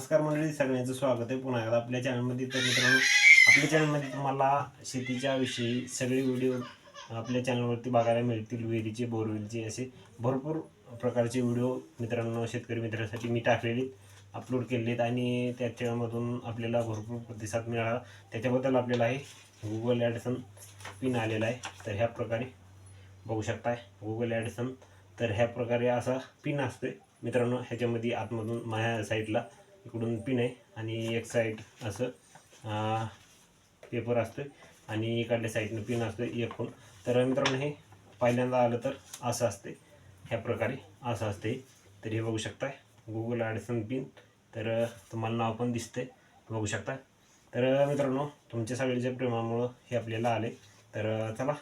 नमस्कार मंडळी सगळ्यांचं स्वागत आहे. पुन्हा एकदा आपल्या चॅनलमध्ये तर मित्रांनो आपल्या चॅनलमध्ये तुम्हाला शेतीच्या विषयी सगळे व्हिडिओ आपल्या चॅनलवरती बघायला मिळतील. विहिरीचे बोरविलचे असे भरपूर प्रकारचे व्हिडिओ मित्रांनो शेतकरी मित्रांसाठी मी टाकलेले अपलोड केले आहेत आणि त्याच्यामधून आपल्याला भरपूर प्रतिसाद मिळाला. त्याच्याबद्दल आपल्याला हे गुगल ॲडसन पिन आलेला आहे तर ह्या प्रकारे बघू शकताय. गुगल ॲडसन तर ह्या प्रकारे असा पिन असते मित्रांनो ह्याच्यामध्ये आतमधून माझ्या साईडला इकडून पिन आहे आणि एक साईड असं पेपर असतो आणि इकडल्या साईडनं पिन असतो एक पण तर मित्रांनो हे पहिल्यांदा आलं तर असं असते ह्या प्रकारे असं असते तर हे बघू शकता गुगल ॲडसन पिन तर तुम्हाला नाव पण दिसते बघू शकता तर मित्रांनो तुमच्या सगळ्याच्या प्रेमामुळं हे आपल्याला आले तर चला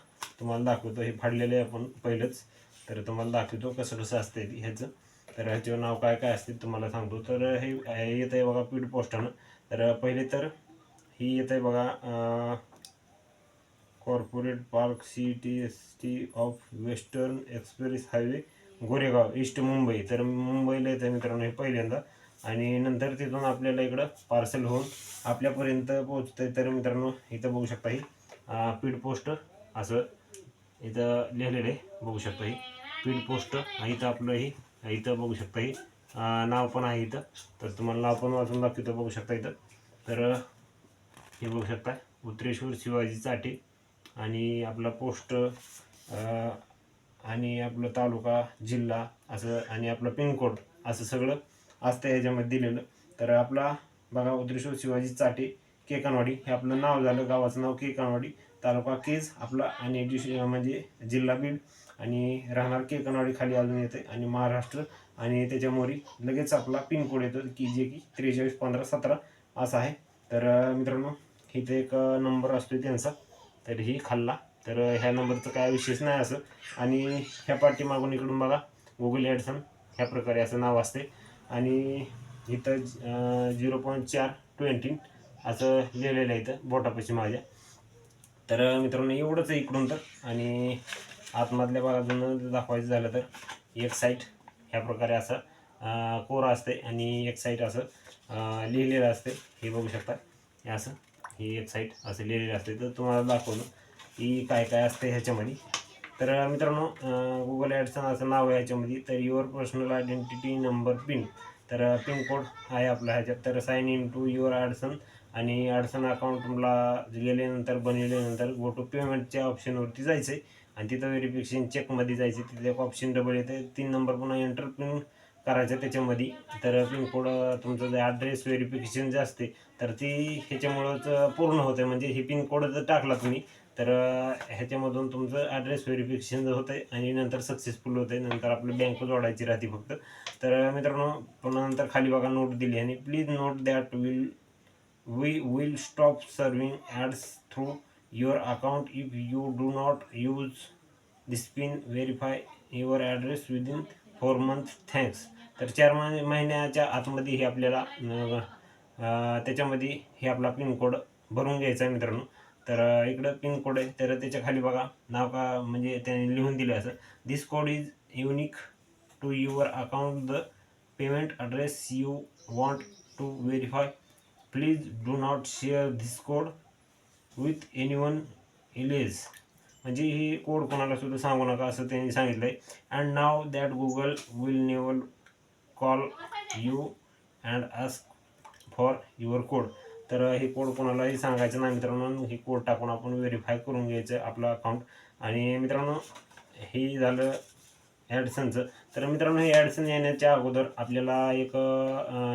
तुम्हाला दाखवतो हे फाडलेलं आहे आपण पहिलंच. तर तुम्हाला दाखवतो कसं कसं असते ह्याचं. तर ह्याचे नाव काय काय असतील तुम्हाला सांगतो. तर हे येत येतं आहे बघा पीड पोस्टानं. तर पहिले तर ही येत आहे बघा corporate park C T S T off Western Express Highway Goregaon east Mumbai तर मुंबईला येतं मित्रांनो हे पहिल्यांदा. आणि नंतर तिथून आपल्याला इकडं पार्सल होऊन आपल्यापर्यंत पोहोचतं तर मित्रांनो इथं बघू शकता ही पीड पोस्ट असं इथं लिहिलेलं आहे. बघू शकता ही पीड पोस्ट इथं आपलं ही इथं बघू शकता ही. नाव पण आहे इथं. तर तुम्हाला नाव पण वाचून दाखवतो बघू शकता इथं. तर हे बघू शकता उत्तरेश्वर शिवाजी चाटे आणि आपला पोस्ट आणि आपलं तालुका जिल्हा असं आणि आपलं पिनकोड असं सगळं असतं याच्यामध्ये दिलेलं. तर आपला बघा उत्तरेश्वर शिवाजी चाटे केकानवाडी हे आपलं नाव झालं गावाचं नाव केकानवाडी तालुका केज आपला आणि डिश म्हणजे जिल्हा बीड आणि राहणार केकनवाडी खाली अजून येते आणि महाराष्ट्र आणि त्याच्यामुळे लगेच आपला पिनकोड येतो की जे की त्रेचाळीस पंधरा सतरा असा आहे. तर मित्रांनो इथे एक नंबर असतो त्यांचा. तर ही खाल्ला. तर ह्या नंबरचं काय विशेष नाही असं. आणि ह्या पाठीमागून इकडून बघा गुगल ॲडसन ह्या प्रकारे असं नाव असते आणि इथं झिरो पॉईंट चार ट्वेंटी असं लिहिलेलं आहे इथं बोटापाशी माझ्या. तर मित्रांनो एवढंच आहे इकडून तर. आणि आतमधल्या बाजूनं दाखवायचं झालं तर एक साईड ह्या प्रकारे असं अं, कोरं असते आणि एक साईड असं लिहिलेलं असते. हे बघू शकता. हे असं ही एक साईड असं लिहिलेलं असते. तर तुम्हाला दाखवलं की काय काय असते ह्याच्यामध्ये. तर मित्रांनो गुगल ॲडसन असं नाव आहे ह्याच्यामध्ये. तर your personal identity number pin तर पिन कोड आहे आपला ह्याच्यात. तर sign in to your AdSense आणि ॲडसन अकाउंट तुम्हाला गेल्यानंतर बनवल्यानंतर गो टू पेमेंटच्या ऑप्शनवरती जायचं आहे आणि तिथं व्हेरिफिकेशन चेकमध्ये जायचं तिथे एक ऑप्शन डबल येते तीन नंबर पुन्हा एंटर पिन करायचं त्याच्यामध्ये. तर पिनकोड तुमचं जे ॲड्रेस व्हेरिफिकेशन जे असते तर ती ह्याच्यामुळंच पूर्ण होते म्हणजे ही पिनकोड जर टाकला तुम्ही तर ह्याच्यामधून तुमचं ॲड्रेस व्हेरिफिकेशन जर होतं आहे आणि नंतर सक्सेसफुल होतं आहे नंतर आपलं बँक जोडायची राहते फक्त. तर मित्रांनो पुन्हा नंतर खाली बघा नोट दिली आणि please note that will we will stop serving ads through your account if you do not use this pin verify your address within four month thanks. तर चार महिन्याच्या आतमध्ये हे आपल्याला त्याच्यामध्ये हे आपला पिन कोड भरून घ्यायचा आहे मित्रांनो. तर इकडं पिन कोड आहे. तर त्याच्याखाली बघा नाव का म्हणजे त्याने लिहून दिलं असं. This code is unique to your account the payment address you want to verify please do not share this code with anyone else म्हणजे ही कोड कोणाला सुद्धा सांगू नका असं त्यांनी सांगितलं आहे and note that Google will never call you and ask for your code तर हे कोड कोणालाही सांगायचं नाही मित्रांनो. हे कोड टाकून आपण व्हेरीफाय करून घ्यायचं आपलं अकाउंट आणि मित्रांनो हे झालं ॲडसनचं तर मित्रांनो हे ॲडसन येण्याच्या अगोदर आपल्याला एक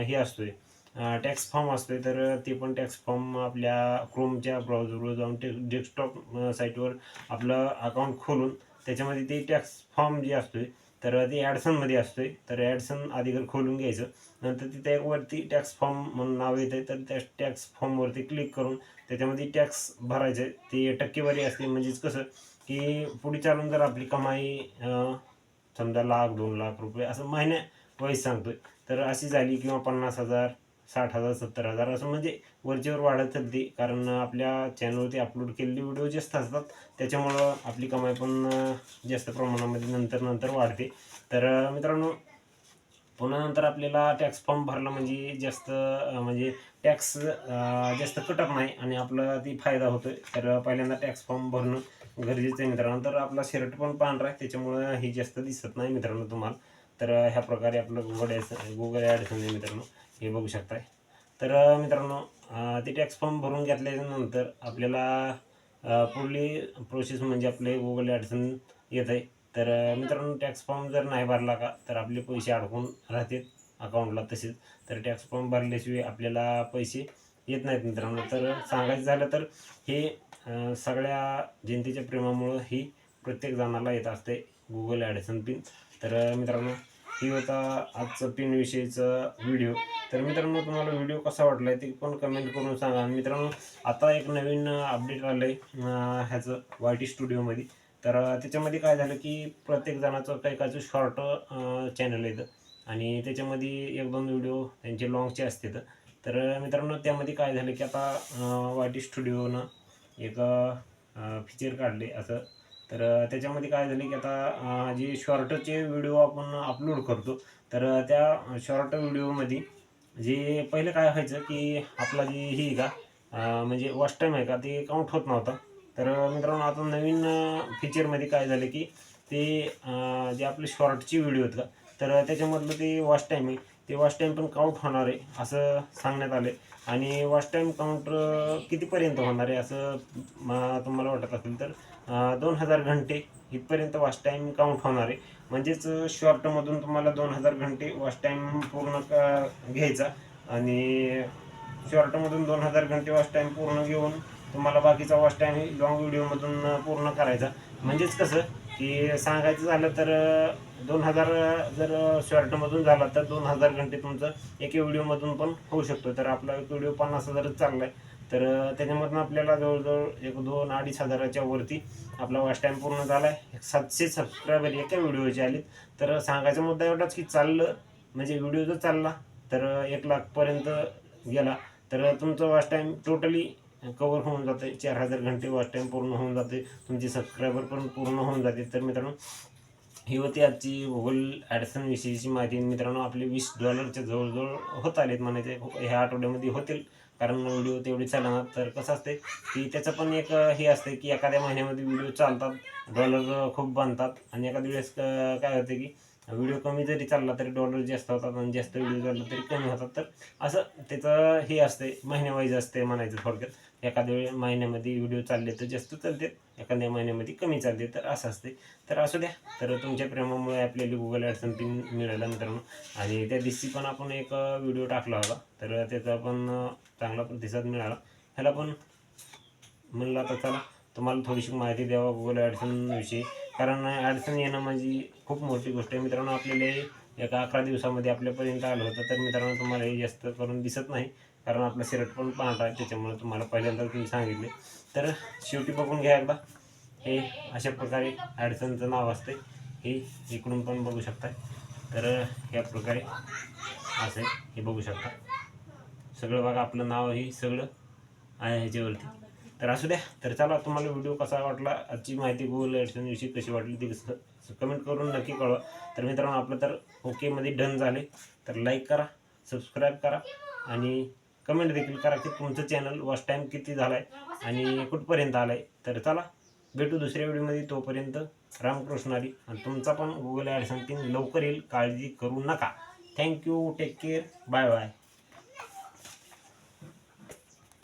हे असतो आहे टॅक्स फॉर्म असते तर ते पण टॅक्स फॉर्म आपल्या क्रोमच्या ब्राउझरवर जाऊन टे डेस्कटॉप साईटवर आपलं अकाउंट खोलून त्याच्यामध्ये ते टॅक्स फॉर्म जे असतोय तर ते ॲडसनमध्ये असतोय. तर ॲडसन आधी खोलून घ्यायचं नंतर तिथे एक वरती टॅक्स फॉर्म म्हणून नाव येतं तर त्या टॅक्स फॉर्मवरती क्लिक करून त्याच्यामध्ये टॅक्स भरायचं ते टक्केवारी असते. म्हणजेच कसं की पुढे चालून जर आपली कमाई समजा लाख दोन लाख रुपये असं महिन्या वाईज सांगतोय तर अशी झाली किंवा पन्नास हजार साठ हजार सत्तर हजार असं म्हणजे वरचेवर वाढत चालते कारण आपल्या चॅनलवरती अपलोड केलेले व्हिडिओ जास्त असतात. त्याच्यामुळं आपली कमाई पण जास्त प्रमाणामध्ये नंतर नंतर वाढते. तर मित्रांनो पुन्हा नंतर आपल्याला टॅक्स फॉर्म भरला म्हणजे जास्त म्हणजे टॅक्स जास्त कटत नाही आणि आपला ती फायदा होतो तर पहिल्यांदा टॅक्स फॉर्म भरणं गरजेचं आहे मित्रांनो. तर आपला शर्ट पण पांढरा आहे. त्याच्यामुळं हे जास्त दिसत नाही मित्रांनो तुम्हाला. तर ह्या प्रकारे आपलं गुगल ॲड्स गुगल ॲड मित्रांनो. हे बघू शकताय. तर मित्रांनो ते टॅक्स फॉर्म भरून घेतल्यानंतर आपल्याला पुढली प्रोसेस म्हणजे आपले गुगल ॲडसन येत आहे तर मित्रांनो टॅक्स फॉर्म जर नाही भरला का तर आपले पैसे अडकून राहतात अकाउंटला तसेच. तर टॅक्स फॉर्म भरल्याशिवाय आपल्याला पैसे येत नाहीत मित्रांनो. तर सांगायचं झालं तर हे सगळ्या जनतेच्या प्रेमामुळं ही प्रत्येक जणाला येत असते गुगल ॲडसन पिन तर मित्रांनो ही होता आजचं पिनविषयीचा व्हिडिओ तर मित्रांनो तुम्हाला व्हिडिओ कसा वाटला आहे ते पण कमेंट करून सांगा. आणि मित्रांनो आता एक नवीन अपडेट आलं आहे ह्याचं वाय टी स्टुडिओमध्ये तर त्याच्यामध्ये काय झालं की प्रत्येक जणाचं काही काहीचं शॉर्ट चॅनल येतं आणि त्याच्यामध्ये एक दोन व्हिडिओ त्यांचे लॉंगचे असतात. तर मित्रांनो त्यामध्ये काय झालं की आता वाय टी स्टुडिओनं एक फीचर काढले असं. तर त्याच्यामध्ये काय झालं की आता जे शॉर्टचे व्हिडिओ आपण अपलोड करतो तर त्या शॉर्ट व्हिडिओमध्ये जे पहिलं काय व्हायचं की आपला जे ही का म्हणजे वॉच टाईम आहे का ते काउंट होत नव्हता. तर मित्रांनो आता नवीन फीचरमध्ये काय झालं की ते जे आपले शॉर्टचे व्हिडिओ आहेत का तर त्याच्यामधलं ते वॉच टाईम आहे. ते वॉच टाईम पण काउंट होणार आहे असं सांगण्यात आलं आणि वॉच टाईम काउंट कितीपर्यंत होणार आहे असं तुम्हाला वाटत असेल तर दोन हजार घंटे इथपर्यंत वॉच टाईम काउंट होणार आहे. म्हणजेच शॉर्टमधून तुम्हाला दोन हजार घंटे वॉच टाईम पूर्ण घ्यायचा. आणि शॉर्टमधून दोन हजार घंटे वॉच टाईम पूर्ण घेऊन तुम्हाला बाकीचा वॉच टाईम लॉंग व्हिडिओमधून पूर्ण करायचा. म्हणजेच कसं की सांगायचं झालं तर दोन हजार जर शॉर्टमधून झाला तर दोन हजार घंटे तुमचं एका व्हिडिओमधून पण होऊ शकतो. तर आपला एक व्हिडिओ पन्नास हजारच चालला आहे तर त्याच्यामधून आपल्याला जवळजवळ एक दोन अडीच हजाराच्या वरती आपला वॉच टाईम पूर्ण झाला आहे सातशे सबस्क्रायबर एका व्हिडिओचे आलेत. तर सांगायचा मुद्दा एवढाच की चाललं म्हणजे व्हिडिओ जर चालला तर एक लाखपर्यंत गेला तर तुमचं वॉच टाईम टोटली कवर होऊन जाते. चार हजार घंटे वॉच टाईम पूर्ण होऊन जाते. तुमचे सबस्क्रायबर पण पूर्ण होऊन जाते. तर मित्रांनो ही होती आजची गुगल ॲडसन विषयीची माहिती. मित्रांनो आपले वीस डॉलरच्या जवळजवळ होत आलेत म्हणायचे. ह्या आठवड्यामध्ये होतील. कारण व्हिडिओ तेवढे चालणार तर कसं असते की त्याचं पण एक हे असते की एखाद्या महिन्यामध्ये व्हिडिओ चालतात. डॉलर खूप बांधतात आणि एखाद्या वेळेस क- काय होते की व्हिडिओ कमी जरी चालला तरी डॉलर जास्त होतात आणि जास्त व्हिडिओ चालला तरी कमी होतात. तर असं त्याचं हे असते महिन्यावाईज असते म्हणायचं थोडक्यात. एखाद्या वेळी महिन्यामध्ये व्हिडिओ चालले तर जास्त चालते एखाद्या महिन्यामध्ये कमी चालते तर असं असते तर असू द्या. तर तुमच्या प्रेमामुळे आपल्याला गुगल ॲडसन समथिंग मिळाल्यानंतर मित्रांनो. आणि त्या दिवशी पण आपण एक व्हिडिओ टाकला होता. तर त्याचा पण चांगला प्रतिसाद मिळाला. ह्याला पण म्हणलं आता चला तुम्हाला थोडीशी माहिती द्यावा गुगल ॲडसनविषयी कारण अडचण येणं म्हणजे खूप मोठी गोष्ट आहे. मित्रांनो आपल्याला एका अकरा दिवसामध्ये आपल्यापर्यंत आलं होतं तर मित्रांनो तुम्हाला हे जास्त करून दिसत नाही. कारण आपलं सिरट पण पांढरा आहे त्याच्यामुळे तुम्हाला पहिल्यांदा तुम्ही सांगितले. तर शेवटी बघून घ्या एकदा. हे अशा प्रकारे अडचणचं नाव असते हे इकडून पण बघू शकता. तर या प्रकारे असं हे बघू शकता. सगळं बघा आपलं नाव हे सगळं आहे ह्याच्यावरती. तर असू द्या. तर चला तुम्हाला व्हिडिओ कसा वाटला आजची माहिती गुगल ॲडसनविषयी कशी वाटली ती कमेंट करून नक्की कळवा. तर मित्रांनो आपलं तर ओकेमध्ये डन झाले. तर लाईक करा सबस्क्राईब करा आणि कमेंट देखील करा की तुमचं चॅनल वॉच टाईम किती झाला आहे आणि कुठपर्यंत आलं आहे तर चला भेटू दुसऱ्या व्हिडिओमध्ये तोपर्यंत रामकृष्णारी आणि तुमचा पण गुगल ॲडसन लवकर येईल. काळजी करू नका. Thank you take care bye bye